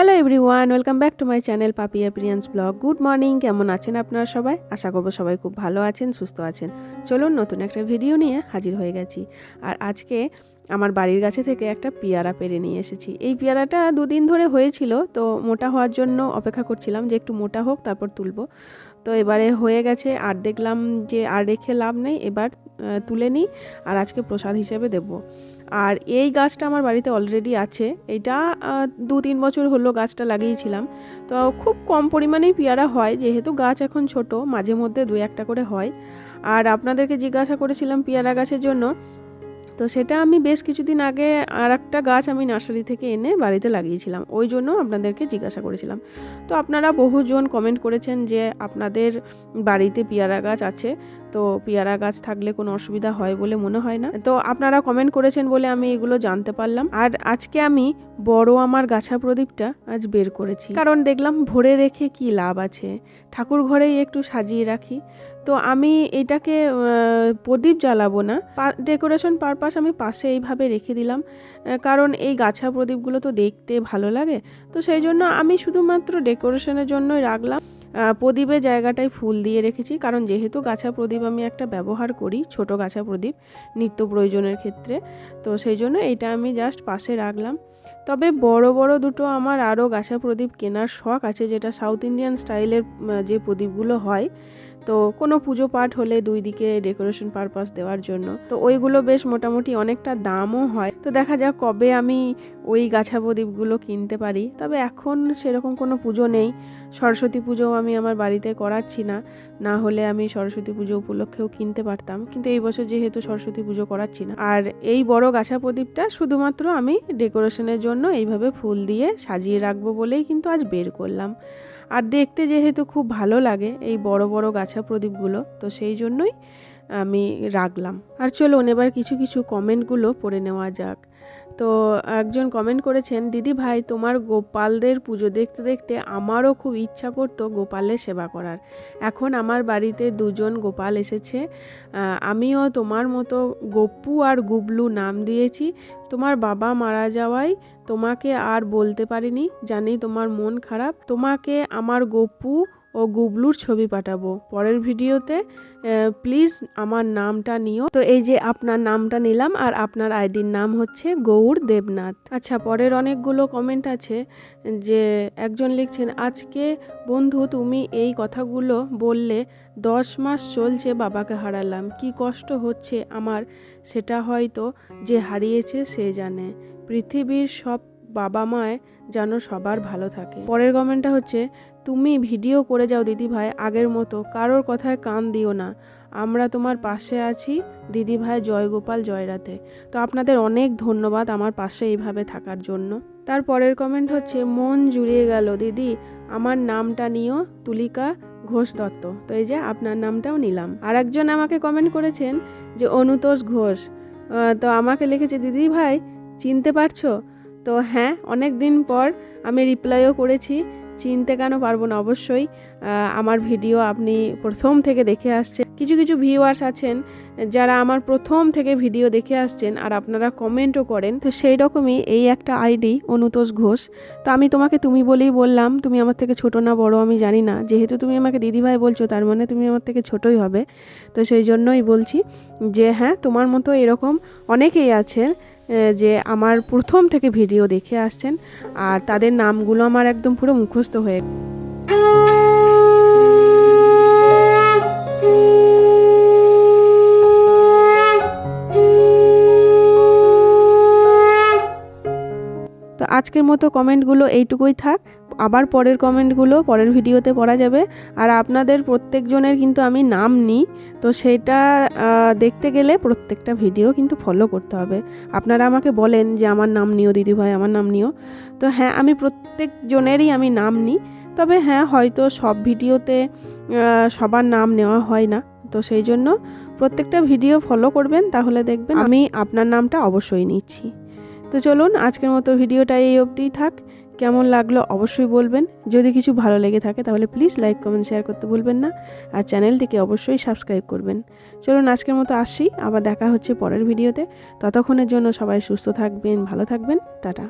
One welcome back to my channel Papiya Priyans blog good morning কেমন আছেন আপনারা সবাই? আশা করব সবাই খুব ভালো আছেন, সুস্থ আছেন। চলুন নতুন একটা ভিডিও নিয়ে হাজির হয়ে গেছি। আর আজকে আমার বাড়ির কাছে থেকে একটা পেয়ারা পেরে নিয়ে এসেছি। এই পেয়ারাটা দুদিন ধরে হয়েছিল, তো মোটা হওয়ার জন্য অপেক্ষা করছিলাম যে একটু মোটা হোক, তারপর তুলবো। তো এবারে হয়ে গেছে, আর দেখলাম যে আর রেখে লাভ নেই, এবার তুলে নিই, আর আজকে প্রসাদ হিসেবে দেবো। আর এই গাছটা আমার বাড়িতে অলরেডি আছে। এটা দু তিন বছর হলো গাছটা লাগিয়েছিলাম। তো খুব কম পরিমাণেই পেয়ারা হয়, যেহেতু গাছ এখন ছোট, মাঝে মধ্যে দু একটা করে হয়। আর আপনাদেরকে জিজ্ঞাসা করেছিলাম পেয়ারা গাছের জন্য তো সেটা আমি বেশ কিছুদিন আগে আর একটা গাছ আমি নার্সারি থেকে এনে বাড়িতে লাগিয়েছিলাম। ওই জন্য আপনাদেরকে জিজ্ঞাসা করেছিলাম। তো আপনারা বহুজন কমেন্ট করেছেন যে আপনাদের বাড়িতে পেয়ারা গাছ আছে। তো পেয়ারা গাছ থাকলে কোনো অসুবিধা হয় বলে মনে হয় না। তো আপনারা কমেন্ট করেছেন বলে আমি এগুলো জানতে পারলাম। আর আজকে আমি বড় আমার গাছা প্রদীপটা আজ বের করেছি। কারণ দেখলাম ভরে রেখে কি লাভ আছে। ঠাকুর ঘরেই একটু সাজিয়ে রাখি। তো আমি এটাকে প্রদীপ জ্বালাবো না। ডেকোরেশন পারপাস আমি পাশে এইভাবে রেখে দিলাম। কারণ এই গাছা প্রদীপগুলো তো দেখতে ভালো লাগে। তো সেই জন্য আমি শুধুমাত্র ডেকোরেশনের জন্যই রাখলাম। প্রদীপের জায়গাটায় ফুল দিয়ে রেখেছি। কারণ যেহেতু গাছা প্রদীপ আমি একটা ব্যবহার করি, ছোট গাছা প্রদীপ, নিত্য প্রয়োজনের ক্ষেত্রে। তো সেই জন্য এটা আমি জাস্ট পাশে রাখলাম। তবে বড় বড় দুটো আমার আরও গাছা প্রদীপ কেনার শখ আছে, যেটা সাউথ ইন্ডিয়ান স্টাইলের যে প্রদীপগুলো হয় তো কোনো পুজো পাঠ হলে দুই দিকে ডেকোরেশন পারপাস দেওয়ার জন্য। তো ওইগুলো বেশ মোটামুটি অনেকটা দামও হয়। তো দেখা যাক কবে আমি ওই গাছা প্রদীপগুলো কিনতে পারি। তবে এখন সেরকম কোনো পুজো নেই। সরস্বতী পুজোও আমি আমার বাড়িতে করাচ্ছি না। না হলে আমি সরস্বতী পুজো উপলক্ষেও কিনতে পারতাম। কিন্তু এই বছর যেহেতু সরস্বতী পুজো করাচ্ছি না। আর এই বড় গাছা প্রদীপটা শুধুমাত্র আমি ডেকোরেশনের জন্য এইভাবে ফুল দিয়ে সাজিয়ে রাখব বলেই কিন্তু আজ বের করলাম। আর দেখতে যেহেতু খুব ভালো লাগে এই বড় বড় গাছা প্রদীপগুলো, তো সেই জন্যই আমি রাখলাম। আর চলুন এবার কিছু কিছু কমেন্টগুলো পড়ে নেওয়া যাক। তো একজন কমেন্ট করেছেন, দিদি ভাই, তোমার গোপালদের পুজো দেখতে দেখতে আমারও খুব ইচ্ছা করতো গোপালের সেবা করার। এখন আমার বাড়িতে দুজন গোপাল এসেছে। আমিও তোমার মতো গপ্পু আর গুবলু নাম দিয়েছি। তোমার বাবা মারা যাওয়ায় তোমাকে আর বলতে পারিনি। জানি তোমার মন খারাপ। তোমাকে আমার গপ্পু ও গুবলুর ছবি পাঠাবো। পরের ভিডিওতে প্লিজ আমার নামটা নিও। তো এই যে আপনার নামটা নিলাম আর আপনার আইডির নাম হচ্ছে গৌর দেবনাথ। আচ্ছা পরের অনেকগুলো কমেন্ট আছে যে একজন লিখছেন, আজকে বন্ধু তুমি এই কথাগুলো বললে দশ মাস চলছে বাবাকে হারালাম। কি কষ্ট হচ্ছে আমার সেটা হয়তো যে হারিয়েছে সে জানে। পৃথিবীর সব বাবা মায় যেন সবার ভালো থাকে। পরের কমেন্টটা হচ্ছে তুমি ভিডিও করে যাও দিদি ভাই আগের মতো, কারোর কথায় কান দিও না। আমরা তোমার পাশে আছি দিদি ভাই জয়গোপাল জয়রাতে। তো আপনাদের অনেক ধন্যবাদ আমার পাশে এইভাবে থাকার জন্য। তার পরের কমেন্ট হচ্ছে, মন জুড়িয়ে গেল, দিদি, আমার নামটা নিও, তুলিকা ঘোষ দত্ত। তো এই যে আপনার নামটাও নিলাম। আর একজন আমাকে কমেন্ট করেছেন যে, অনুতোষ ঘোষ। তো আমাকে লিখেছে দিদি ভাই চিনতে পারছ? তো হ্যাঁ অনেক দিন পর আমি রিপ্লাইও করেছি। চিনতে কেন পারব না? অবশ্যই আমার ভিডিও আপনি প্রথম থেকে দেখে আসছেন। কিছু কিছু ভিউয়ার্স আছেন যারা আমার প্রথম থেকে ভিডিও দেখে আসছেন আর আপনারা কমেন্টও করেন। তো সেই রকমই এই একটা আইডি অনুতোষ ঘোষ। তো আমি তোমাকে তুমি বলেই বললাম তুমি আমার থেকে ছোট না বড় আমি জানি না। যেহেতু তুমি আমাকে দিদিভাই বলছো তার মানে তুমি আমার থেকে ছোটই হবে। তো সেই জন্যই বলছি যে হ্যাঁ তোমার মতো এরকম অনেকেই আহ, যে আমার প্রথম থেকে ভিডিও দেখে আসছেন, আর তাদের নামগুলো আমার একদম পুরো মুখস্থ হয়ে তো আজকের মতো কমেন্টগুলো এইটুকুই থাক। আবার পরের কমেন্টগুলো পরের ভিডিওতে পড়া যাবে। আর আপনাদের প্রত্যেকজনের কিন্তু আমি নাম নিই, তো সেটা দেখতে গেলে প্রত্যেকটা ভিডিও কিন্তু ফলো করতে হবে। আপনারা আমাকে বলেন যে আমার নাম নিও দিদিভাই, আমার নাম নিও। তো হ্যাঁ আমি প্রত্যেকজনেরই আমি নাম নিই, তবে হ্যাঁ হয়তো সব ভিডিওতে সবার নাম নেওয়া হয় না। তো সেই জন্য প্রত্যেকটা ভিডিও ফলো করবেন, তাহলে দেখবেন আমি আপনার নামটা অবশ্যই নিচ্ছি। তো চলুন, আজকের মতো ভিডিওটা এই অবধিই থাক। কেমন লাগল অবশ্যই বলবেন। যদি কিছু ভালো লেগে থাকে তাহলে প্লিজ লাইক কমেন্ট শেয়ার করতে ভুলবেন না। আর চ্যানেলটিকে অবশ্যই সাবস্ক্রাইব করবেন। চলুন আজকের মতো আসি। আবার দেখা হচ্ছে পরের ভিডিওতে ততক্ষণের জন্য সবাই সুস্থ থাকবেন, ভালো থাকবেন। টাটা।